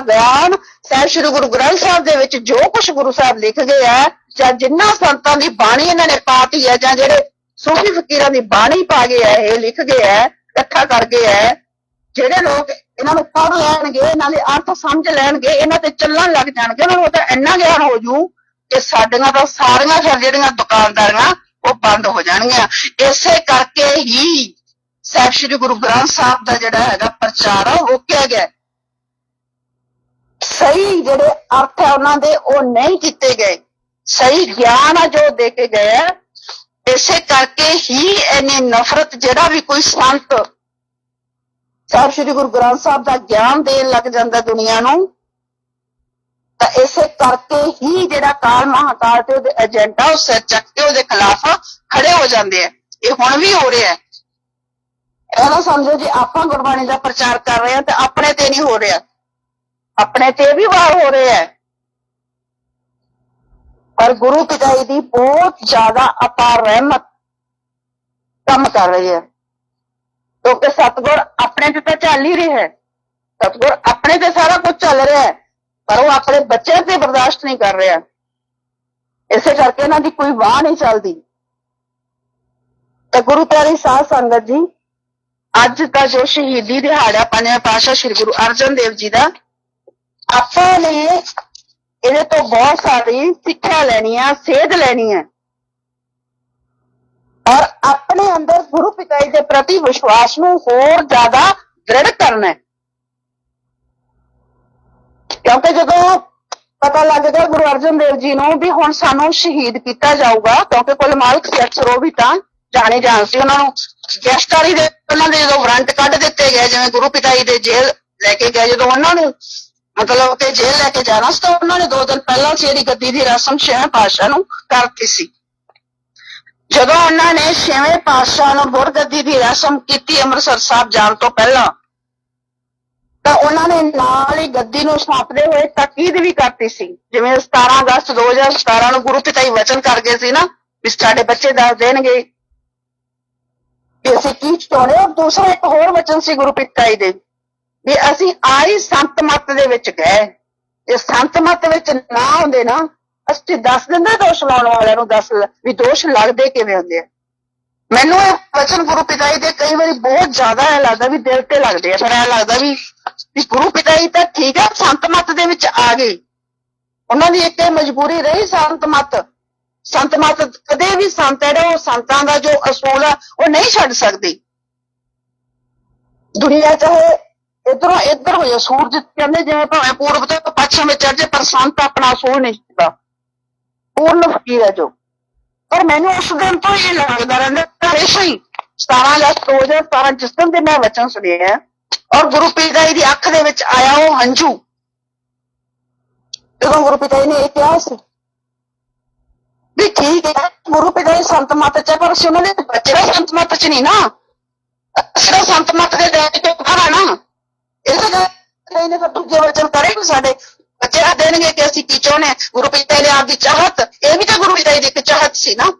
ਦਾ ਗਿਆਨ ਸਹਿਬ ਸ੍ਰੀ ਗੁਰੂ ਗ੍ਰੰਥ ਸਾਹਿਬ ਦੇ ਵਿੱਚ ਜੋ ਕੁਝ ਗੁਰੂ ਸਾਹਿਬ ਲਿਖ ਗਏ ਆ, ਜਾਂ ਜਿੰਨਾ ਸੰਤਾਂ ਦੀ ਬਾਣੀ ਇਹਨਾਂ ਨੇ ਪਾਤੀ ਹੈ, ਜਾਂ ਜਿਹੜੇ ਸੂਫੀ ਫਕੀਰਾਂ ਦੀ ਬਾਣੀ ਪਾ ਗਏ ਆ, ਇਹ ਲਿਖ ਗਏ ਆ, ਇਕੱਠਾ ਕਰ ਗਏ ਆ, ਜਿਹੜੇ ਲੋਕ ਇਹਨਾਂ ਨੂੰ ਪੜ੍ਹ ਲੈਣਗੇ, ਇਹਨਾਂ ਦੇ ਅਰਥ ਸਮਝ ਲੈਣਗੇ, ਇਹਨਾਂ ਤੇ ਚੱਲਣ ਲੱਗ ਜਾਣਗੇ, ਉਹਨਾਂ ਨੂੰ ਤਾਂ ਇੰਨਾ ਗਿਆਨ ਹੋ ਜੂ ਕਿ ਸਾਡੀਆਂ ਤਾਂ ਸਾਰੀਆਂ ਫਿਰ ਜਿਹੜੀਆਂ ਦੁਕਾਨਦਾਰੀਆਂ ਉਹ ਬੰਦ ਹੋ ਜਾਣਗੀਆਂ। ਇਸੇ ਕਰਕੇ ਹੀ ਸਾਹਿਬ ਸ੍ਰੀ ਗੁਰੂ ਗ੍ਰੰਥ ਸਾਹਿਬ ਦਾ ਜਿਹੜਾ ਹੈਗਾ ਪ੍ਰਚਾਰ ਆ, ਉਹ ਰੋਕਿਆ ਗਿਆ। ਸਹੀ ਜਿਹੜੇ ਅਰਥ ਹੈ ਉਹਨਾਂ ਦੇ, ਉਹ ਨਹੀਂ ਕੀਤੇ ਗਏ। ਸਹੀ ਗਿਆਨ ਆ ਜੋ ਦੇ ਕੇ ਗਏ ਆ, ਇਸੇ ਕਰਕੇ ਹੀ ਇਹਨੇ ਨਫ਼ਰਤ, ਜਿਹੜਾ ਵੀ ਕੋਈ ਸੰਤ ਸਾਹਿਬ ਸ੍ਰੀ ਗੁਰੂ ਗ੍ਰੰਥ ਸਾਹਿਬ ਦਾ ਗਿਆਨ ਦੇਣ ਲੱਗ ਜਾਂਦਾ ਦੁਨੀਆ ਨੂੰ, ਤਾਂ ਇਸੇ ਕਰਕੇ ਹੀ ਜਿਹੜਾ ਕਾਲ ਮਹਾਕਾਲ ਤੇ ਉਹਦੇ ਏਜੰਟਾ ਉਹ ਸਿਰ ਚੱਕ ਕੇ ਉਹਦੇ ਖਿਲਾਫ ਖੜੇ ਹੋ ਜਾਂਦੇ ਆ। ਇਹ ਹੁਣ ਵੀ ਹੋ ਰਿਹਾ ਹੈ। ਇਹ ਨਾ ਸਮਝੋ ਜੇ ਆਪਾਂ ਗੁਰਬਾਣੀ ਦਾ ਪ੍ਰਚਾਰ ਕਰ ਰਹੇ ਹਾਂ, ਤਾਂ ਆਪਣੇ ਤੇ ਨਹੀਂ ਹੋ ਰਿਹਾ। ਆਪਣੇ ਤੇ ਵੀ ਵਾਰ ਹੋ ਰਿਹਾ ਹੈ। ਪਰ ਗੁਰੂ ਪਿਤਾ ਦੀ ਬਹੁਤ ਜ਼ਿਆਦਾ ਅਪਾਰ ਰਹਿਮਤ ਕੰਮ ਕਰ ਰਹੀ ਹੈ। ਕਿਉਂਕਿ ਸਤਗੁਰ ਆਪਣੇ ਤੇ ਤਾਂ ਚੱਲ ਹੀ ਰਿਹਾ ਹੈ। ਸਤਗੁਰ ਆਪਣੇ ਤੇ ਸਾਰਾ ਕੁਝ ਚੱਲ ਰਿਹਾ ਹੈ, ਪਰ ਉਹ ਆਪਣੇ ਬੱਚੇ ਤੇ ਬਰਦਾਸ਼ਤ ਨਹੀਂ ਕਰ ਰਿਹਾ। ਇਸੇ ਕਰਕੇ ਇਹਨਾਂ ਦੀ ਕੋਈ ਵਾਹ ਨਹੀਂ ਚੱਲਦੀ। ਤਾਂ ਗੁਰੂ ਪਿਆਰੀ ਸਾਧ ਸੰਗਤ ਜੀ, ਅੱਜ ਦਾ ਜੋ ਸ਼ਹੀਦੀ ਦਿਹਾੜਾ ਪੰਜਵੇਂ ਪਾਤਸ਼ਾਹ ਸ੍ਰੀ ਗੁਰੂ ਅਰਜਨ ਦੇਵ ਜੀ ਦਾ ਆਪਾਂ ਨੇ ਇਹਦੇ ਤੋਂ ਬਹੁਤ ਸਾਰੀ ਸਿੱਖਿਆ ਲੈਣੀ ਆ, ਸੇਧ ਲੈਣੀ ਹੈ ਔਰ ਆਪਣੇ ਅੰਦਰ ਗੁਰੂ ਪਿਤਾ ਜੀ ਦੇ ਪ੍ਰਤੀ ਵਿਸ਼ਵਾਸ ਨੂੰ ਹੋਰ ਜ਼ਿਆਦਾ ਦ੍ਰਿੜ ਕਰਨਾ ਕਿਉਂਕਿ ਜਦੋਂ ਪਤਾ ਲੱਗ ਗਿਆ ਗੁਰੂ ਅਰਜਨ ਦੇਵ ਜੀ ਨੂੰ ਵੀ ਹੁਣ ਸਾਨੂੰ ਸ਼ਹੀਦ ਕੀਤਾ ਜਾਊਗਾ, ਕਿਉਂਕਿ ਕੁੱਲ ਮਾਲਕ ਸੀ ਉਹ ਵੀ ਤਾਂ ਜਾਣੇ ਜਾਣ ਸੀ ਉਹਨਾਂ ਨੂੰ। ਗ੍ਰਿਫਤਾਰੀ ਦੇ ਉਹਨਾਂ ਦੇ ਜਦੋਂ ਵਾਰੰਟ ਕੱਢ ਦਿੱਤੇ ਗਏ, ਜਿਵੇਂ ਗੁਰੂ ਪਿਤਾ ਜੀ ਦੇ ਜੇਲ੍ਹ ਲੈ ਕੇ ਗਏ, ਜਦੋਂ ਉਹਨਾਂ ਨੂੰ ਮਤਲਬ ਕਿ ਜੇਲ੍ਹ ਲੈ ਕੇ ਜਾਣਾ ਸੀ ਤਾਂ ਉਹਨਾਂ ਨੇ ਦੋ ਦਿਨ ਪਹਿਲਾਂ ਜਿਹੜੀ ਗੱਦੀ ਦੀ ਰਸਮ ਛੇਵੇਂ ਪਾਤਸ਼ਾਹ ਨੂੰ ਕਰਤੀ ਸੀ। ਜਦੋਂ ਉਹਨਾਂ ਨੇ ਛੇਵੇਂ ਪਾਤਸ਼ਾਹ ਨੂੰ ਗੁਰਗੱਦੀ ਦੀ ਰਸਮ ਕੀਤੀ ਅੰਮ੍ਰਿਤਸਰ ਸਾਹਿਬ ਜਾਣ ਤੋਂ ਪਹਿਲਾਂ, ਤਾਂ ਉਹਨਾਂ ਨੇ ਨਾਲ ਹੀ ਗੱਦੀ ਨੂੰ ਛਾਪਦੇ ਹੋਏ ਤਾਕੀਦ ਵੀ ਕਰਤੀ ਸੀ। ਜਿਵੇਂ 17 ਅਗਸਤ 2017 ਨੂੰ ਗੁਰੂ ਪਿਤਾ ਜੀ ਵਚਨ ਕਰ ਗਏ ਸੀ ਨਾ, ਵੀ ਸਾਡੇ ਬੱਚੇ ਦੱਸ ਦੇਣਗੇ ਕਿ ਅਸੀਂ ਕੀ ਚਾਹੁੰਦੇ ਹਾਂ। ਦੂਸਰਾ ਇੱਕ ਹੋਰ ਵਚਨ ਸੀ ਗੁਰੂ ਪਿਤਾ ਜੀ ਦੇ। ਵੀ ਅਸੀਂ ਆਈ ਸੰਤ ਮਤ ਦੇ ਵਿੱਚ ਗਏ। ਇਹ ਸੰਤ ਮਤ ਵਿੱਚ ਨਾ ਹੁੰਦੇ ਨਾ, ਅਸੀਂ ਦੱਸ ਦਿੰਦੇ ਦੋਸ਼ ਲਾਉਣ ਵਾਲਿਆਂ ਨੂੰ, ਦੱਸ ਵੀ ਦੋਸ਼ ਲੱਗਦੇ ਕਿਵੇਂ ਹੁੰਦੇ ਆ। ਮੈਨੂੰ ਇਹ ਵਚਨ ਗੁਰੂ ਪਿਤਾ ਜੀ ਦੇ ਕਈ ਵਾਰੀ ਬਹੁਤ ਜ਼ਿਆਦਾ ਐ ਲੱਗਦਾ ਵੀ ਦਿਲ ਤੇ ਲੱਗਦੇ ਆ। ਫਿਰ ਐ ਲੱਗਦਾ ਵੀ ਵੀ ਗੁਰੂ ਪਿਤਾ ਜੀ ਤਾਂ ਠੀਕ ਹੈ ਸੰਤ ਮਤ ਦੇ ਵਿੱਚ ਆ ਗਏ। ਉਹਨਾਂ ਦੀ ਇੱਕ ਇਹ ਮਜਬੂਰੀ ਰਹੀ ਸੰਤ ਮਤ। ਸੰਤ ਮਤ ਕਦੇ ਵੀ ਸੰਤ ਜਿਹੜਾ ਉਹ ਸੰਤਾਂ ਦਾ ਜੋ ਅਸੂਲ ਆ, ਉਹ ਨਹੀਂ ਛੱਡ ਸਕਦੀ। ਦੁਨੀਆ ਚਾਹੇ ਇਧਰੋਂ ਇੱਧਰ ਹੋ ਜਾ ਸੂਰਜ ਕਹਿੰਦੇ ਜਿਵੇਂ ਭਾਵੇਂ ਪੂਰਬ ਤੋਂ ਪੱਛਮ ਵਿੱਚ ਚੜ ਜਾਏ, ਪਰ ਸੰਤ ਆਪਣਾ ਅਸੂਲ ਨਹੀਂ ਛੱਡਦਾ ਪੂਰਨ ਫਕੀਰ ਹੈ ਜੋ। ਪਰ ਮੈਨੂੰ ਉਸ ਦਿਨ ਤੋਂ ਇਹ ਲੱਗਦਾ ਰਹਿੰਦਾ ਹਮੇਸ਼ਾ ਹੀ 17 ਅਗਸਤ 2017 ਜਿਸ ਦਿਨ ਦੇ ਮੈਂ ਵਚਨ ਸੁਣਿਆ, ਔਰ ਗੁਰੂ ਪਿਤਾ ਜੀ ਦੀ ਅੱਖ ਦੇ ਵਿੱਚ ਆਇਆ ਉਹ ਹੰਝੂ। ਜਦੋਂ ਗੁਰੂ ਪਿਤਾ ਜੀ ਨੇ ਇਹ ਕਿਹਾ ਸੀ, ਵੀ ਠੀਕ ਹੈ, ਗੁਰੂ ਪਿਤਾ ਜੀ ਸੰਤ ਮਤ ਚ ਪਰ ਅਸੀਂ ਉਹਨਾਂ ਦੇ ਬੱਚੇ ਸੰਤ ਮਤ ਚ ਨਹੀਂ ਨਾ। ਅਸੀਂ ਸੰਤ ਮਤ ਦੇ ਦਾਇਰੇ ਕੇ ਬਾਹਰ ਆ ਨਾ ਇਸੇ ਇਹਨੇ ਫਿਰ ਦੂਜੇ ਵਚਨ ਕਰੇ ਕਿ ਸਾਡੇ। ਬੱਚੇ ਆ ਦੇਣਗੇ ਕਿ ਅਸੀਂ ਕੀ ਚਾਹੁੰਦੇ ਹਾਂ। ਗੁਰੂ ਪਿਤਾ ਜੀ ਨੇ ਆਪਦੀ ਚਾਹਤ, ਇਹ ਵੀ ਤਾਂ ਗੁਰੂ ਪਿਤਾ ਜੀ ਦੀ ਇੱਕ ਚਾਹਤ ਸੀ ਨਾ।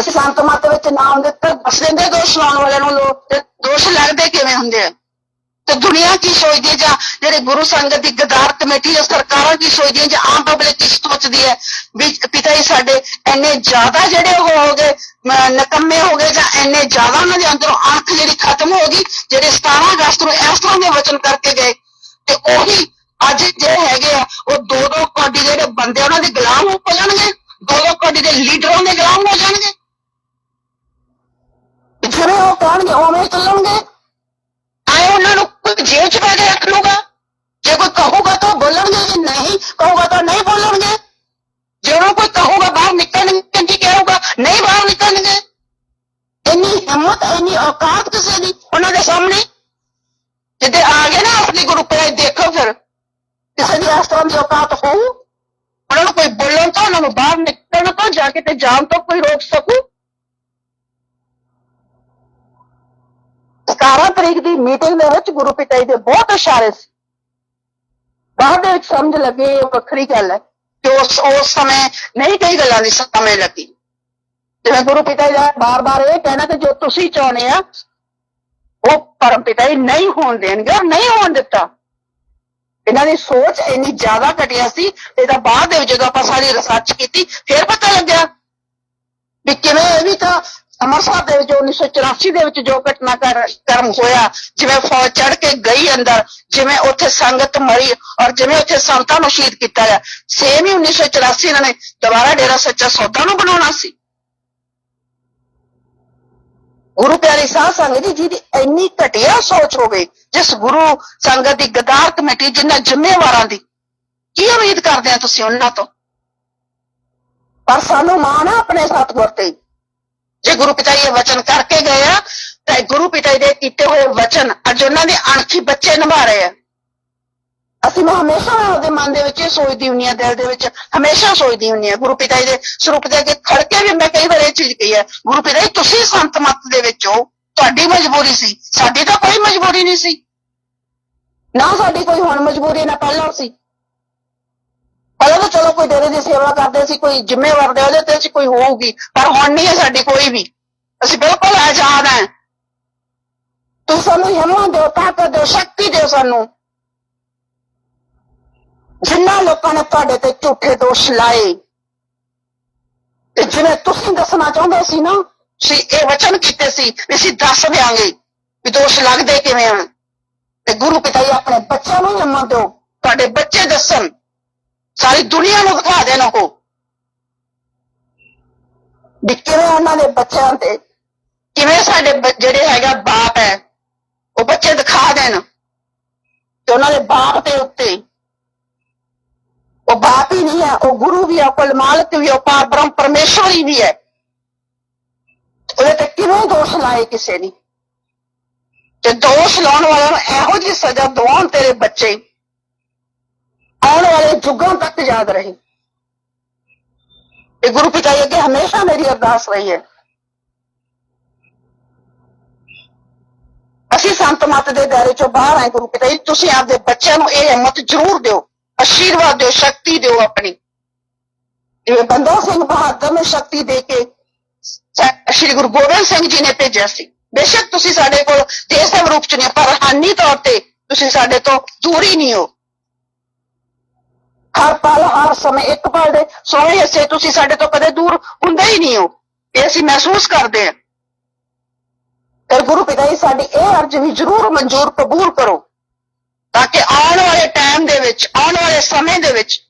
ਅਸੀਂ ਸੰਤ ਮਤ ਵਿੱਚ ਨਾਮ ਹੁੰਦੇ ਤਾਂ ਦੱਸ ਦਿੰਦੇ ਦੋਸ਼ ਲਾਉਣ ਵਾਲਿਆਂ ਨੂੰ ਲੋਕ, ਤੇ ਦੋਸ਼ ਲੱਗਦੇ ਕਿਵੇਂ ਹੁੰਦੇ ਆ? ਤੇ ਦੁਨੀਆ ਕੀ ਸੋਚਦੀ ਹੈ? ਜਾਂ ਜਿਹੜੇ ਗੁਰੂ ਸੰਗਤ ਦੀ ਗਦਾਰ ਕਮੇਟੀ ਜਾਂ ਸਰਕਾਰਾਂ ਕੀ ਸੋਚਦੀਆਂ? ਜਾਂ ਆਮ ਪਬਲਿਕ ਕੀ ਸੋਚਦੀ ਹੈ? ਵੀ ਪਿਤਾ ਜੀ, ਸਾਡੇ ਇੰਨੇ ਜ਼ਿਆਦਾ ਜਿਹੜੇ ਉਹ ਹੋ ਗਏ ਨਕੰਮੇ ਹੋ ਗਏ, ਜਾਂ ਇੰਨੇ ਜ਼ਿਆਦਾ ਉਹਨਾਂ ਦੇ ਅੰਦਰੋਂ ਅੱਖ ਜਿਹੜੀ ਖਤਮ ਹੋ ਗਈ, ਜਿਹੜੇ 17 ਅਗਸਤ ਨੂੰ ਇਸ ਤਰ੍ਹਾਂ ਦੇ ਵਚਨ ਕਰਕੇ ਗਏ। ਤੇ ਉਹੀ ਅੱਜ ਜਿਹੜੇ ਹੈਗੇ ਆ, ਉਹ ਦੋ ਦੋ ਕੋਡੀ ਜਿਹੜੇ ਬੰਦੇ ਉਹਨਾਂ ਦੇ ਗੁਲਾਮ ਹੋ ਜਾਣਗੇ, ਦੋ ਦੋ ਕੋਡੀ ਦੇ ਲੀਡਰਾਂ ਦੇ ਗੁਲਾਮ ਹੋ ਜਾਣਗੇ। ਜਿਵੇਂ ਉਹ ਕਹਿਣਗੇ ਉਵੇਂ ਚੱਲਣਗੇ। ਆਏ ਉਹਨਾਂ ਨੂੰ ਕੋਈ ਜੇਲ੍ਹ ਚ ਪਾ ਕੇ ਰੱਖ ਲੂਗਾ ਜੇ ਕੋਈ ਕਹੂਗਾ ਤਾਂ ਉਹ ਬੋਲਣਗੇ ਜੇ ਨਹੀਂ ਕਹੂਗਾ ਤਾਂ ਨਹੀਂ ਬੋਲਣਗੇ ਜੇ ਉਹਨੂੰ ਕੋਈ ਕਹੂਗਾ ਬਾਹਰ ਨਿਕਲਣਗੇ ਕੀ ਕਹੂਗਾ ਨਹੀਂ ਬਾਹਰ ਨਿਕਲਣਗੇ ਇੰਨੀ ਹਿੰਮਤ ਇੰਨੀ ਔਕਾਤ ਕਿਸੇ ਦੀ ਉਹਨਾਂ ਦੇ ਸਾਹਮਣੇ ਜਿੱਦੇ ਆ ਗਏ ਨਾ ਅਸਲੀ ਗੁਰੂ ਪਿਆਰੇ ਦੇਖੋ ਫਿਰ ਕਿਸੇ ਦੀ ਇਸ ਤਰ੍ਹਾਂ ਦੀ ਔਕਾਤ ਹੋਊ ਉਹਨਾਂ ਨੂੰ ਕੋਈ ਬੋਲਣ ਤੋਂ ਉਹਨਾਂ ਨੂੰ ਬਾਹਰ ਨਿਕਲਣ ਤੋਂ ਜਾ ਕੇ ਤੇ ਜਾਣ ਤੋਂ ਕੋਈ ਰੋਕ ਸਕੂ 17 ਤਰੀਕ ਦੀ ਮੀਟਿੰਗ ਦੇ ਵਿੱਚ ਗੁਰੂ ਪਿਤਾ ਜੀ ਦੇ ਬਹੁਤ ਇਸ਼ਾਰੇ ਸੀ। ਬਾਅਦ ਦੇ ਵਿੱਚ ਸਮਝ ਲੱਗੇ, ਇਹ ਵੱਖਰੀ ਗੱਲ ਹੈ ਕਿ ਉਸ ਉਸ ਸਮੇਂ ਨਹੀਂ ਕਈ ਗੱਲਾਂ ਦੀ ਸਮਝ ਲੱਗੀ। ਜਿਵੇਂ ਗੁਰੂ ਪਿਤਾ ਜੀ ਬਾਰ-ਬਾਰ ਇਹ ਕਹਿਣਾ ਕਿ ਜੋ ਤੁਸੀਂ ਚਾਹੁੰਦੇ ਆ, ਉਹ ਪਰਮ ਪਿਤਾ ਜੀ ਨਹੀਂ ਹੋਣ ਦੇਣਗੇ ਔਰ ਨਹੀਂ ਹੋਣ ਦਿੱਤਾ। ਇਹਨਾਂ ਦੀ ਸੋਚ ਇੰਨੀ ਜ਼ਿਆਦਾ ਘਟਿਆ ਸੀ ਇਹਦਾ ਬਾਅਦ ਦੇ ਵਿੱਚ ਜਦੋਂ ਆਪਾਂ ਸਾਰੀ ਰਿਸਰਚ ਕੀਤੀ, ਫਿਰ ਪਤਾ ਲੱਗਿਆ ਵੀ ਕਿਵੇਂ ਇਹ ਵੀ ਤਾਂ ਅੰਮ੍ਰਿਤਸਰ ਦੇ ਵਿੱਚ 1984 ਦੇ ਵਿੱਚ ਜੋ ਘਟਨਾ ਕਰਮ ਹੋਇਆ, ਜਿਵੇਂ ਫੌਜ ਚੜ ਕੇ ਗਈ ਅੰਦਰ, ਜਿਵੇਂ ਉੱਥੇ ਸੰਗਤ ਮਰੀ ਔਰ ਜਿਵੇਂ ਉੱਥੇ ਸੰਤਾਂ ਨੂੰ ਸ਼ਹੀਦ ਕੀਤਾ ਗਿਆ ਸੇਮ ਹੀ 1984 ਇਹਨਾਂ ਨੇ ਦੁਬਾਰਾ ਡੇਰਾ ਸੱਚਾ ਸੌਦਾ ਨੂੰ ਬਣਾਉਣਾ ਸੀ। ਗੁਰੂ ਪਿਆਰੀ ਸਾਧ ਸੰਗਤ ਜੀ, ਜਿਹਦੀ ਇੰਨੀ ਘਟੀਆ ਸੋਚ ਹੋ ਗਈ ਜਿਸ ਗੁਰੂ ਸੰਗਤ ਦੀ ਗਦਾਰ ਕਮੇਟੀ ਜਿੰਨਾ ਜ਼ਿੰਮੇਵਾਰਾਂ ਦੀ, ਕੀ ਉਮੀਦ ਕਰਦੇ ਆ ਤੁਸੀਂ ਉਹਨਾਂ ਤੋਂ? ਪਰ ਸਾਨੂੰ ਮਾਣ ਆ ਆਪਣੇ ਸਤਿਗੁਰ ਤੇ। ਜੇ ਗੁਰੂ ਪਿਤਾ ਜੀ ਇਹ ਵਚਨ ਕਰਕੇ ਗਏ ਆ, ਤਾਂ ਗੁਰੂ ਪਿਤਾ ਜੀ ਦੇ ਕੀਤੇ ਹੋਏ ਵਚਨ ਅੱਜ ਉਹਨਾਂ ਦੇ ਅਣਖੀ ਬੱਚੇ ਨਿਭਾ ਰਹੇ ਆ। ਅਸੀਂ ਮੈਂ ਹਮੇਸ਼ਾ ਉਹਦੇ ਮਨ ਦੇ ਵਿੱਚ ਇਹ ਸੋਚਦੀ ਹੁੰਨੀ ਆ, ਦਿਲ ਦੇ ਵਿੱਚ ਹਮੇਸ਼ਾ ਸੋਚਦੀ ਹੁੰਨੀ ਆ, ਗੁਰੂ ਪਿਤਾ ਜੀ ਦੇ ਸਰੂਪ ਦੇ ਅੱਗੇ ਖੜ ਕੇ ਵੀ ਮੈਂ ਕਈ ਵਾਰ ਇਹ ਚੀਜ਼ ਕਹੀ ਹੈ ਗੁਰੂ ਪਿਤਾ ਜੀ, ਤੁਸੀਂ ਸੰਤ ਮਤ ਦੇ ਵਿੱਚ ਹੋ, ਤੁਹਾਡੀ ਮਜਬੂਰੀ ਸੀ, ਸਾਡੀ ਤਾਂ ਕੋਈ ਮਜਬੂਰੀ ਨਹੀਂ ਸੀ। ਨਾ ਸਾਡੀ ਕੋਈ ਹੁਣ ਮਜਬੂਰੀ, ਨਾ ਪਹਿਲਾਂ ਸੀ। ਪਹਿਲਾਂ ਤਾਂ ਚਲੋ ਕੋਈ ਡੇਰੇ ਦੀ ਸੇਵਾ ਕਰਦੇ ਸੀ, ਕੋਈ ਜ਼ਿੰਮੇਵਾਰ ਦੇ ਉਹਦੇ ਤੇ ਸੀ ਕੋਈ ਹੋਊਗੀ, ਪਰ ਹੁਣ ਨਹੀਂ ਹੈ ਸਾਡੀ ਕੋਈ ਵੀ। ਅਸੀਂ ਬਿਲਕੁਲ ਆਜ਼ਾਦ ਹਾਂ। ਤੁਸੀਂ ਸਾਨੂੰ ਹਿੰਮਤ ਦਿਓ ਤਾਕਤ ਦਿਓ, ਸ਼ਕਤੀ ਦਿਓ ਸਾਨੂੰ। ਜਿੰਨਾ ਲੋਕਾਂ ਨੇ ਤੁਹਾਡੇ ਤੇ ਝੂਠੇ ਦੋਸ਼ ਲਾਏ, ਤੇ ਜਿਵੇਂ ਤੁਸੀਂ ਦੱਸਣਾ ਚਾਹੁੰਦੇ ਸੀ ਨਾ ਸੀ ਇਹ ਵਚਨ ਕੀਤੇ ਸੀ ਵੀ ਅਸੀਂ ਦੱਸ ਦਿਆਂਗੇ ਵੀ ਦੋਸ਼ ਲੱਗਦੇ ਕਿਵੇਂ ਆ। ਤੇ ਗੁਰੂ ਪਿਤਾ ਜੀ ਆਪਣੇ ਬੱਚਿਆਂ ਨੂੰ ਹਿੰਮਤ ਦਿਓ, ਤੁਹਾਡੇ ਬੱਚੇ ਦੱਸਣ। ਸਾਰੀ ਦੁਨੀਆ ਨੂੰ ਦਿਖਾ ਦੇਣ ਉਹ ਵੀ ਕਿਵੇਂ ਉਹਨਾਂ ਦੇ ਬੱਚਿਆਂ ਤੇ, ਕਿਵੇਂ ਸਾਡੇ ਬ- ਜਿਹੜੇ ਹੈਗਾ ਬਾਪ ਹੈ, ਉਹ ਬੱਚੇ ਦਿਖਾ ਦੇਣ। ਤੇ ਉਹਨਾਂ ਦੇ ਬਾਪ ਦੇ ਉੱਤੇ, ਉਹ ਬਾਪ ਹੀ ਨਹੀਂ ਹੈ, ਉਹ ਗੁਰੂ ਵੀ ਹੈ ਕੁਲ ਮਾਲਕ ਵੀ ਹੈ, ਉਹ ਪਾਰ ਬ੍ਰਹਮ ਪਰਮੇਸ਼ਵਰ ਹੀ ਵੀ ਹੈ। ਉਹਦੇ ਤੇ ਕਿਵੇਂ ਦੋਸ਼ ਲਾਏ ਕਿਸੇ ਨੇ? ਤੇ ਦੋਸ਼ ਲਾਉਣ ਵਾਲਿਆਂ ਨੂੰ ਇਹੋ ਜਿਹੀ ਸਜ਼ਾ ਦਵਾਉਣ ਤੇਰੇ ਬੱਚੇ। ਆਉਣ ਵਾਲੇ ਯੁੱਗਾਂ ਤੱਕ ਯਾਦ ਰਹੇ। ਇਹ ਗੁਰੂ ਪਿਤਾ ਜੀ ਅੱਗੇ ਹਮੇਸ਼ਾ ਮੇਰੀ ਅਰਦਾਸ ਰਹੀ ਹੈ। ਅਸੀਂ ਸੰਤ ਮਤ ਦੇ ਦਾਇਰੇ ਚੋਂ ਬਾਹਰ ਆਏ ਗੁਰੂ ਪਿਤਾ ਜੀ, ਤੁਸੀਂ ਆਪਦੇ ਬੱਚਿਆਂ ਨੂੰ ਇਹ ਹਿੰਮਤ ਜ਼ਰੂਰ ਦਿਓ, ਆਸ਼ੀਰਵਾਦ ਦਿਓ, ਸ਼ਕਤੀ ਦਿਓ ਆਪਣੀ। ਜਿਵੇਂ ਬੰਦਾ ਸਿੰਘ ਬਹਾਦਰ ਨੂੰ ਸ਼ਕਤੀ ਦੇ ਕੇ ਸ਼੍ਰੀ ਗੁਰੂ ਗੋਬਿੰਦ ਸਿੰਘ ਜੀ ਨੇ ਭੇਜਿਆ ਸੀ। ਬੇਸ਼ੱਕ ਤੁਸੀਂ ਸਾਡੇ ਕੋਲ ਦੇਸ਼ ਦੇ ਰੂਪ ਚ ਨਹੀਂ ਪਰ ਰੂਹਾਨੀ ਤੌਰ ਤੇ ਤੁਸੀਂ ਸਾਡੇ ਤੋਂ ਦੂਰ ਹੀ ਨਹੀਂ ਹੋ। ਹਰ ਪਲ, ਹਰ ਸਮੇਂ ਇੱਕ ਪਲ ਦੇ। ਸੋਹਣੇ ਹਿੱਸੇ ਤੁਸੀਂ ਸਾਡੇ ਤੋਂ ਕਦੇ ਦੂਰ ਹੁੰਦੇ ਹੀ ਨਹੀਂ ਹੋ। ਇਹ ਅਸੀਂ ਮਹਿਸੂਸ ਕਰਦੇ ਹਾਂ। ਤੇ ਗੁਰੂ ਪਿਤਾ ਜੀ ਸਾਡੀ ਇਹ ਅਰਜ਼ ਵੀ ਜ਼ਰੂਰ ਮਨਜ਼ੂਰ, ਕਬੂਲ ਕਰੋ। ਤਾਂ ਕਿ ਆਉਣ ਵਾਲੇ ਟਾਈਮ ਦੇ ਵਿੱਚ, ਆਉਣ ਵਾਲੇ ਸਮੇਂ ਦੇ ਵਿੱਚ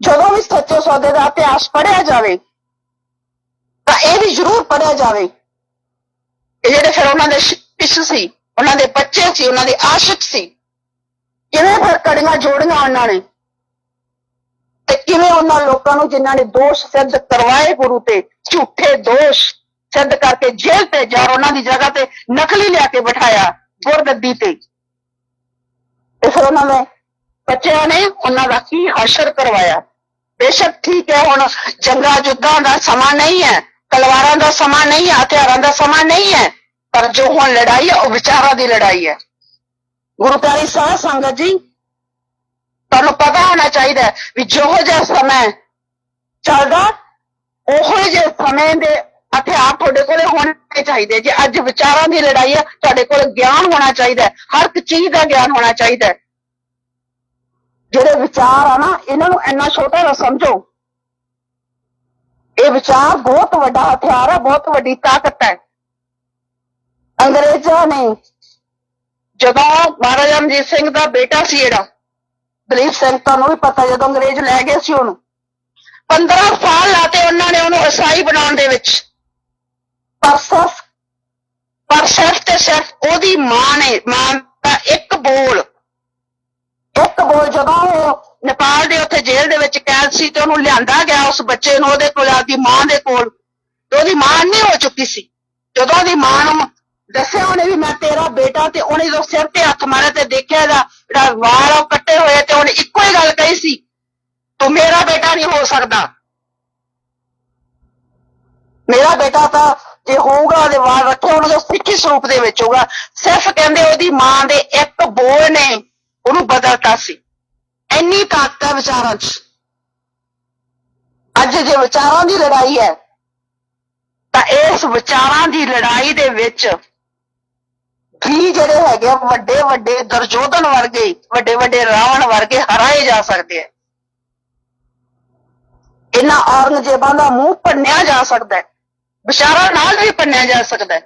ਜਦੋਂ ਵੀ ਸੱਚੇ ਸੌਦੇ ਦਾ ਇਤਿਹਾਸ ਪੜਿਆ ਜਾਵੇ, ਤਾਂ ਇਹ ਵੀ ਜ਼ਰੂਰ ਪੜ੍ਹਿਆ ਜਾਵੇ। ਇਹ ਜਿਹੜੇ ਫਿਰ ਉਹਨਾਂ ਦੇ ਸ਼ਿਸ਼ ਸੀ, ਉਹਨਾਂ ਦੇ ਬੱਚੇ ਸੀ, ਉਹਨਾਂ ਦੇ ਆਸ਼ਿਕ ਸੀ। ਕਿਵੇਂ ਫਿਰ ਕੜੀਆਂ ਜੋੜੀਆਂ ਉਹਨਾਂ ਨੇ? ਤੇ ਕਿਵੇਂ ਉਹਨਾਂ ਲੋਕਾਂ ਨੂੰ ਜਿਨ੍ਹਾਂ ਨੇ ਦੋਸ਼ ਸਿੱਧ ਕਰਵਾਏ ਗੁਰੂ ਤੇ, ਝੂਠੇ ਦੋਸ਼ ਸਿੱਧ ਕਰਕੇ ਜੇਲ੍ਹ ਤੇ ਜਾ ਉਹਨਾਂ ਦੀ ਜਗ੍ਹਾ ਤੇ ਨਕਲੀ ਲਿਆ ਕੇ ਬਿਠਾਇਆ ਗੁਰਗੱਦੀ ਤੇ। ਤੇ ਫਿਰ ਉਹਨਾਂ ਨੇ ਬੱਚਿਆਂ ਨੇ ਉਹਨਾਂ ਦਾ ਕੀ ਹਸ਼ਰ ਕਰਵਾਇਆ? ਬੇਸ਼ੱਕ ਠੀਕ ਹੈ, ਹੁਣ ਜੰਗਾਂ ਯੁੱਧਾਂ ਦਾ ਸਮਾਂ ਨਹੀਂ ਹੈ, ਤਲਵਾਰਾਂ ਦਾ ਸਮਾਂ ਨਹੀਂ ਹੈ, ਹਥਿਆਰਾਂ ਦਾ ਸਮਾਂ ਨਹੀਂ ਹੈ, ਪਰ ਜੋ ਹੁਣ ਲੜਾਈ ਹੈ, ਉਹ ਵਿਚਾਰਾਂ ਦੀ ਲੜਾਈ ਹੈ। ਗੁਰੂ ਪਿਆਰੀ ਸਾਧ ਸੰਗਤ ਜੀ, ਤੁਹਾਨੂੰ ਪਤਾ ਹੋਣਾ ਚਾਹੀਦਾ ਵੀ ਜਿਹੋ ਜਿਹਾ ਸਮਾਂ ਚੱਲਦਾ, ਉਹੋ ਜਿਹੇ ਸਮੇਂ ਦੇ ਹਥਿਆਰ ਤੁਹਾਡੇ ਕੋਲੇ ਹੋਣੇ ਚਾਹੀਦੇ ਜੇ ਅੱਜ ਵਿਚਾਰਾਂ ਦੀ ਲੜਾਈ ਹੈ, ਤੁਹਾਡੇ ਕੋਲ ਗਿਆਨ ਹੋਣਾ ਚਾਹੀਦਾ ਹਰ ਇੱਕ ਚੀਜ਼ ਦਾ ਗਿਆਨ ਹੋਣਾ ਚਾਹੀਦਾ ਜਿਹੜੇ ਵਿਚਾਰ ਆ ਨਾ, ਇਹਨਾਂ ਨੂੰ ਇੰਨਾ ਛੋਟਾ ਨਾ ਸਮਝੋ। ਇਹ ਵਿਚਾਰ ਬਹੁਤ ਵੱਡਾ ਹਥਿਆਰ ਹੈ, ਬਹੁਤ ਵੱਡੀ ਤਾਕਤ ਹੈ। ਅੰਗਰੇਜ਼ਾਂ ਨੇ ਜਦੋਂ ਮਹਾਰਾਜਾ ਰਣਜੀਤ ਸਿੰਘ ਦਾ ਬੇਟਾ ਸੀ ਜਿਹੜਾ, ਦਲੀਪ ਸਿੰਘ, ਤੁਹਾਨੂੰ ਵੀ ਪਤਾ ਜਦੋਂ ਅੰਗਰੇਜ਼ ਲੈ ਗਏ ਸੀ ਉਹਨੂੰ 15 ਸਾਲ ਲਾਤੇ ਉਹਨਾਂ ਨੇ ਉਹਨੂੰ ਈਸਾਈ ਬਣਾਉਣ ਦੇ ਵਿੱਚ। ਪਰ ਪਰ ਸਿਰਫ ਤੇ ਸਿਰਫ ਉਹਦੀ ਮਾਂ ਨੇ, ਮਾਂ ਦਾ ਇੱਕ ਬੋਲ। ਇੱਕ ਬੋਲ ਜਦੋਂ ਉਹ ਨੇਪਾਲ ਦੇ ਉੱਥੇ ਜੇਲ੍ਹ ਦੇ ਵਿੱਚ ਕੈਦ ਸੀ ਤੇ ਉਹਨੂੰ ਲਿਆਂਦਾ ਗਿਆ ਉਸ ਬੱਚੇ ਨੂੰ ਉਹਦੇ ਕੋਲ, ਆਪਦੀ ਮਾਂ ਦੇ ਕੋਲ, ਤੇ ਉਹਦੀ ਮਾਂ ਨਹੀਂ ਹੋ ਚੁੱਕੀ ਸੀ। ਜਦੋਂ ਉਹਦੀ ਮਾਂ ਨੂੰ ਦੱਸਿਆ ਉਹਨੇ ਵੀ ਮੈਂ ਤੇਰਾ ਬੇਟਾ ਤੇ ਉਹਨੇ ਜਦੋਂ ਸਿਰ ਤੇ ਹੱਥ ਮਾਰਿਆ ਤੇ ਦੇਖਿਆ ਇਹਦਾ ਜਿਹੜਾ ਵਾਲ ਉਹ ਕੱਟੇ ਹੋਏ ਤੇ ਉਹਨੇ ਇੱਕੋ ਹੀ ਗੱਲ ਕਹੀ ਸੀ, ਤੂੰ ਮੇਰਾ ਬੇਟਾ ਨਹੀਂ ਹੋ ਸਕਦਾ। ਮੇਰਾ ਬੇਟਾ ਤਾਂ ਜੇ ਹੋਊਗਾ ਉਹਦੇ ਵਾਲ ਰੱਖੇ ਹੋਣਗੇ ਸਿੱਖੀ ਸਰੂਪ ਦੇ ਵਿੱਚ ਹੋਊਗਾ। ਸਿਰਫ ਕਹਿੰਦੇ ਉਹਦੀ ਮਾਂ ਦੇ ਇੱਕ ਬੋਲ ਨੇ ਉਹਨੂੰ ਬਦਲਤਾ ਸੀ। ਇੰਨੀ ਤਾਕਤ ਹੈ ਵਿਚਾਰਾਂ 'ਚ। ਅੱਜ ਜੇ ਵਿਚਾਰਾਂ ਦੀ ਲੜਾਈ ਹੈ, ਤਾਂ ਇਸ ਵਿਚਾਰਾਂ ਦੀ ਲੜਾਈ ਦੇ ਵਿੱਚ ਵੀ ਜਿਹੜੇ ਹੈਗੇ ਆ, ਵੱਡੇ ਵੱਡੇ ਦਰਜੋਧਨ ਵਰਗੇ, ਵੱਡੇ ਵੱਡੇ ਰਾਵਣ ਵਰਗੇ ਹਰਾਏ ਜਾ ਸਕਦੇ ਆ। ਇਹਨਾਂ ਔਰੰਗਜ਼ੇਬਾਂ ਦਾ ਮੂੰਹ ਭੰਨਿਆ ਜਾ ਸਕਦਾ ਹੈ। ਵਿਚਾਰਾਂ ਨਾਲ ਵੀ ਭੰਨਿਆ ਜਾ ਸਕਦਾ ਹੈ।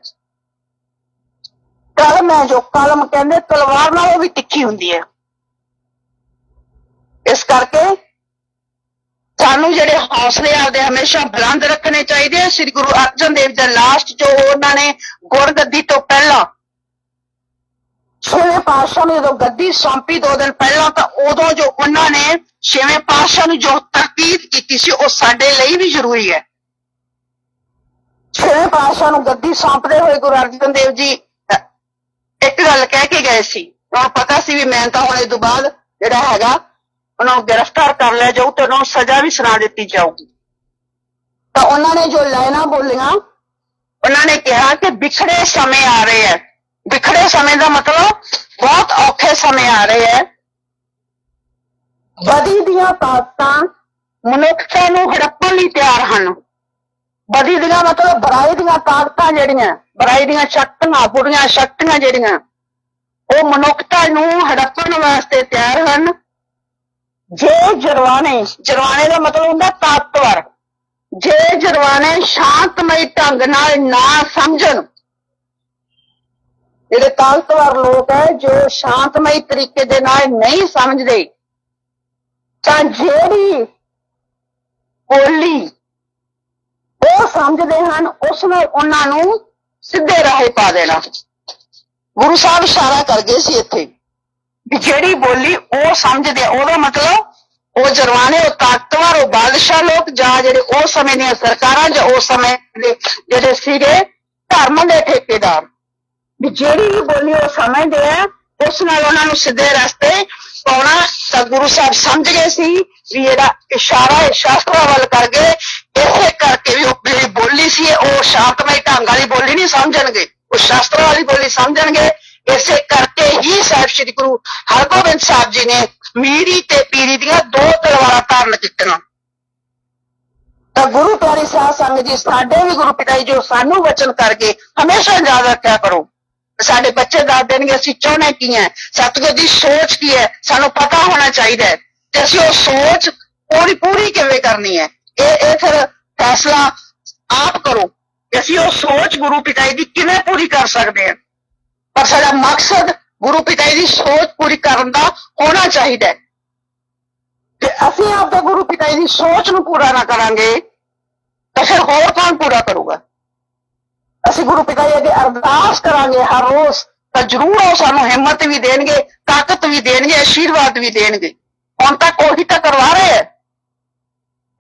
ਕਲਮ ਹੈ ਜੋ, ਕਲਮ ਕਹਿੰਦੇ ਤਲਵਾਰ ਨਾਲੋਂ ਵੀ ਤਿੱਖੀ ਹੁੰਦੀ ਹੈ। ਇਸ ਕਰਕੇ ਸਾਨੂੰ ਜਿਹੜੇ ਹੌਸਲੇ ਆਪਦੇ ਹਮੇਸ਼ਾ ਬੁਲੰਦ ਰੱਖਣੇ ਚਾਹੀਦੇ ਆ। ਸ੍ਰੀ ਗੁਰੂ ਅਰਜਨ ਦੇਵ ਜੀ ਲਾਸਟ ਜੋ ਉਹਨਾਂ ਨੇ ਗੁਰਗੱਦੀ ਤੋਂ ਪਹਿਲਾਂ ਛੇਵੇਂ ਪਾਤਸ਼ਾਹ ਨੂੰ ਜਦੋਂ ਗੱਦੀ ਸੌਂਪੀ ਦੋ ਦਿਨ ਪਹਿਲਾਂ ਤਾਂ ਉਦੋਂ ਜੋ ਉਹਨਾਂ ਨੇ ਛੇਵੇਂ ਪਾਤਸ਼ਾਹ ਨੂੰ ਜੋ ਤਾਕੀਦ ਕੀਤੀ ਸੀ, ਉਹ ਸਾਡੇ ਲਈ ਵੀ ਜ਼ਰੂਰੀ ਹੈ। ਛੇਵੇਂ ਪਾਤਸ਼ਾਹ ਨੂੰ ਗੱਦੀ ਸੌਂਪਦੇ ਹੋਏ ਗੁਰੂ ਅਰਜਨ ਦੇਵ ਜੀ ਇੱਕ ਗੱਲ ਕਹਿ ਕੇ ਗਏ ਸੀ। ਉਹਨਾਂ ਨੂੰ ਪਤਾ ਸੀ ਵੀ ਮੈਂ ਤਾਂ ਹੁਣ ਇਹ ਤੋਂ ਬਾਅਦ ਜਿਹੜਾ ਹੈਗਾ, ਉਹਨਾਂ ਨੂੰ ਗ੍ਰਿਫਤਾਰ ਕਰ ਲਿਆ ਜਾਊ ਤੇ ਉਹਨਾਂ ਨੂੰ ਸਜ਼ਾ ਵੀ ਸੁਣਾ ਦਿੱਤੀ ਜਾਊਗੀ। ਤਾਂ ਉਹਨਾਂ ਨੇ ਜੋ ਲਾਈਨਾਂ ਬੋਲੀਆਂ, ਉਹਨਾਂ ਨੇ ਕਿਹਾ ਕਿ ਵਿਛੜੇ ਸਮੇਂ ਆ ਰਹੇ ਹੈ। ਵਿਖੜੇ ਸਮੇਂ ਦਾ ਮਤਲਬ ਬਹੁਤ ਔਖੇ ਸਮੇਂ ਆ ਰਹੇ ਹੈ। ਬਦੀ ਦੀਆਂ ਤਾਕਤਾਂ ਮਨੁੱਖਤਾ ਨੂੰ ਹੜੱਪਣ ਲਈ ਤਿਆਰ ਹਨ। ਬਦੀ ਦੀਆਂ ਮਤਲਬ ਬੁਰਾਈ ਦੀਆਂ ਤਾਕਤਾਂ ਜਿਹੜੀਆਂ, ਬੁਰਾਈ ਦੀਆਂ ਸ਼ਕਤੀਆਂ, ਬੁਰੀਆਂ ਸ਼ਕਤੀਆਂ ਜਿਹੜੀਆਂ, ਉਹ ਮਨੁੱਖਤਾ ਨੂੰ ਹੜੱਪਣ ਵਾਸਤੇ ਤਿਆਰ ਹਨ। ਜੇ ਜਰਵਾਣੇ ਜਰਵਾਣੇ ਦਾ ਮਤਲਬ ਹੁੰਦਾ ਤਾਕਤਵਰ। ਜੇ ਜਰਵਾਣੇ ਸ਼ਾਂਤਮਈ ਢੰਗ ਨਾਲ ਨਾ ਸਮਝਣ ਜਿਹੜੇ ਤਾਕਤਵਰ ਲੋਕ ਹੈ, ਜੋ ਸ਼ਾਂਤਮਈ ਤਰੀਕੇ ਦੇ ਨਾਲ ਨਹੀਂ ਸਮਝਦੇ, ਤਾਂ ਜਿਹੜੀ ਬੋਲੀ ਉਹ ਸਮਝਦੇ ਹਨ, ਉਸ ਨਾਲ ਉਹਨਾਂ ਨੂੰ ਸਿੱਧੇ ਰਾਹੇ ਪਾ ਦੇਣਾ। ਗੁਰੂ ਸਾਹਿਬ ਇਸ਼ਾਰਾ ਕਰ ਗਏ ਸੀ ਇੱਥੇ ਵੀ ਜਿਹੜੀ ਬੋਲੀ ਉਹ ਸਮਝਦੇ ਉਹਦਾ ਮਤਲਬ ਉਹ ਜਰਵਾਣੇ ਉਹ ਤਾਕਤਵਰ, ਉਹ ਬਾਦਸ਼ਾਹ ਲੋਕ ਜਾਂ ਜਿਹੜੇ ਉਸ ਸਮੇਂ ਦੀਆਂ ਸਰਕਾਰਾਂ ਜਾਂ ਉਸ ਸਮੇਂ ਦੇ ਜਿਹੜੇ ਸੀਗੇ ਧਰਮ ਦੇ ਠੇਕੇਦਾਰ। ਵੀ ਜਿਹੜੀ ਵੀ ਬੋਲੀ ਉਹ ਸਮਝਦੇ ਆ, ਉਸ ਨਾਲ ਉਹਨਾਂ ਨੂੰ ਸਿੱਧੇ ਰਸਤੇ ਪਾਉਣਾ ਤਾਂ ਗੁਰੂ ਸਾਹਿਬ ਸਮਝ ਗਏ ਸੀ ਵੀ ਇਹਦਾ ਇਸ਼ਾਰਾ ਇਹ ਸ਼ਾਸਤਰਾਂ ਵੱਲ ਕਰ ਗਏ, ਇਸੇ ਕਰਕੇ ਵੀ ਉਹ ਜਿਹੜੀ ਬੋਲੀ ਸੀ ਉਹ ਸ਼ਾਂਤਮਈ ਢੰਗ ਵਾਲੀ ਬੋਲੀ ਨਹੀਂ ਸਮਝਣਗੇ, ਉਹ ਸ਼ਾਸਤਰਾਂ ਵਾਲੀ ਬੋਲੀ ਸਮਝਣਗੇ। ਇਸੇ ਕਰਕੇ ਹੀ ਸਾਹਿਬ ਸ੍ਰੀ ਗੁਰੂ ਹਰਗੋਬਿੰਦ ਸਾਹਿਬ ਜੀ ਨੇ ਮੀਰੀ ਤੇ ਪੀਰੀ ਦੀਆਂ ਦੋ ਤਲਵਾਰਾਂ ਧਾਰਨ ਕੀਤੀਆਂ। ਤਾਂ ਗੁਰੂ ਪਿਆਰੀ ਸਾਧ ਸੰਗਤ ਜੀ, ਸਾਡੇ ਵੀ ਗੁਰੂ ਪਿਤਾ ਜੀ ਜੋ ਸਾਨੂੰ ਵਚਨ ਕਰਕੇ ਹਮੇਸ਼ਾ ਯਾਦ ਰੱਖਿਆ ਕਰੋ। ਸਾਡੇ ਬੱਚੇ ਦੱਸ ਦੇਣਗੇ, ਅਸੀਂ ਚਾਹੁੰਦੇ ਕੀ ਹੈ? ਸਤਿਗੁਰ ਦੀ ਸੋਚ ਕੀ ਹੈ? ਸਾਨੂੰ ਪਤਾ ਹੋਣਾ ਚਾਹੀਦਾ ਹੈ ਤੇ ਅਸੀਂ ਉਹ ਸੋਚ ਪੂਰੀ ਪੂਰੀ ਕਿਵੇਂ ਕਰਨੀ ਹੈ? ਇਹ ਇਹ ਫਿਰ ਫੈਸਲਾ ਆਪ ਕਰੋ ਕਿ ਅਸੀਂ ਉਹ ਸੋਚ ਗੁਰੂ ਪਿਤਾ ਜੀ ਦੀ ਕਿਵੇਂ ਪੂਰੀ ਕਰ ਸਕਦੇ ਹਾਂ। ਪਰ ਸਾਡਾ ਮਕਸਦ ਗੁਰੂ ਪਿਤਾ ਜੀ ਦੀ ਸੋਚ ਪੂਰੀ ਕਰਨ ਦਾ ਹੋਣਾ ਚਾਹੀਦਾ ਹੈ। ਤੇ ਅਸੀਂ ਆਪਦੇ ਗੁਰੂ ਪਿਤਾ ਜੀ ਦੀ ਸੋਚ ਨੂੰ ਪੂਰਾ ਨਾ ਕਰਾਂਗੇ, ਤਾਂ ਫਿਰ ਹੋਰ ਕੌਣ ਪੂਰਾ ਕਰੂਗਾ? ਅਸੀਂ ਗੁਰੂ ਪਿਤਾ ਜੀ ਅੱਗੇ ਅਰਦਾਸ ਕਰਾਂਗੇ ਹਰ ਰੋਜ਼ ਤਾਂ ਜ਼ਰੂਰ ਉਹ ਸਾਨੂੰ ਹਿੰਮਤ ਵੀ ਦੇਣਗੇ, ਤਾਕਤ ਵੀ ਦੇਣਗੇ, ਆਸ਼ੀਰਵਾਦ ਵੀ ਦੇਣਗੇ। ਹੁਣ ਤੱਕ ਉਹੀ ਤਾਂ ਕਰਵਾ ਰਹੇ ਹੈ।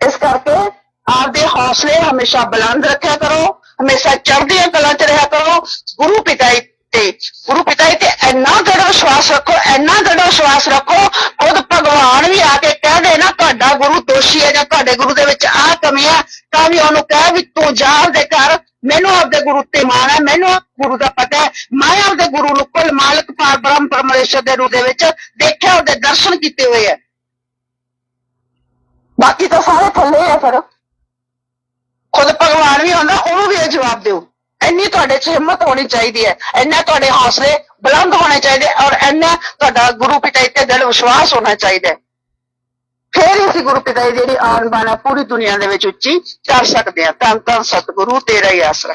ਇਸ ਕਰਕੇ ਆਪਦੇ ਹੌਸਲੇ ਹਮੇਸ਼ਾ ਬੁਲੰਦ ਰੱਖਿਆ ਕਰੋ, ਹਮੇਸ਼ਾ ਚੜ੍ਹਦੀਆਂ ਕਲਾ ਚ ਰਿਹਾ ਕਰੋ। ਗੁਰੂ ਪਿਤਾ ਜੀ ਤੇ, ਗੁਰੂ ਪਿਤਾ ਜੀ ਤੇ ਇੰਨਾ ਦ੍ਰਿੜ ਵਿਸ਼ਵਾਸ ਰੱਖੋ, ਇੰਨਾ ਦ੍ਰਿੜ ਵਿਸ਼ਵਾਸ ਰੱਖੋ, ਖੁਦ ਭਗਵਾਨ ਵੀ ਆ ਕੇ ਕਹਿ ਦੇ ਨਾ, ਤੁਹਾਡਾ ਗੁਰੂ ਦੋਸ਼ੀ ਹੈ ਜਾਂ ਤੁਹਾਡੇ ਗੁਰੂ ਦੇ ਵਿੱਚ ਆਹ ਕਮੀ ਹੈ, ਤਾਂ ਵੀ ਉਹਨੂੰ ਕਹਿ ਵੀ ਤੂੰ ਜਾ ਆਪਦੇ ਘਰ ਮੈਨੂੰ ਆਪਦੇ ਗੁਰੂ ਤੇ ਮਾਣ ਹੈ ਮੈਨੂੰ ਗੁਰੂ ਦਾ ਪਤਾ ਹੈ। ਮੈਂ ਆਪਦੇ ਗੁਰੂ ਨੂੰ ਕੁਲ ਮਾਲਕ ਬ੍ਰਹਮ ਪਰਮੇਸ਼ਰ ਦੇ ਰੂਪ ਦੇ ਵਿੱਚ ਦੇਖਿਆ ਉਹਦੇ ਦਰਸ਼ਨ ਕੀਤੇ ਹੋਏ ਹੈ। ਬਾਕੀ ਤਾਂ ਸਾਰੇ ਥੱਲੇ ਆ ਫਿਰ। ਖੁਦ ਭਗਵਾਨ ਵੀ ਹੁੰਦਾ ਉਹਨੂੰ ਵੀ ਇਹ ਜਵਾਬ ਦਿਓ। ਇੰਨੀ ਤੁਹਾਡੇ 'ਚ ਹਿੰਮਤ ਹੋਣੀ ਚਾਹੀਦੀ ਹੈ ਇੰਨਾ ਤੁਹਾਡੇ ਹੌਸਲੇ ਬੁਲੰਦ ਹੋਣੇ ਚਾਹੀਦੇ ਔਰ ਇੰਨਾ ਤੁਹਾਡਾ ਗੁਰੂ ਪਿਤਾ ਤੇ ਦਿਲ ਵਿਸ਼ਵਾਸ ਹੋਣਾ ਚਾਹੀਦਾ ਫਿਰ ਹੀ ਅਸੀਂ ਗੁਰੂ ਪਿਤਾ ਦੀ ਜਿਹੜੀ ਆਨ ਬਾਣ ਹੈ ਪੂਰੀ ਦੁਨੀਆ ਦੇ ਵਿੱਚ ਉੱਚੀ ਕਰ ਸਕਦੇ ਹਾਂ ਤਾਂ ਤਾਂ ਸਤਿਗੁਰੂ, ਤੇਰਾ ਹੀ ਆਸਰਾ।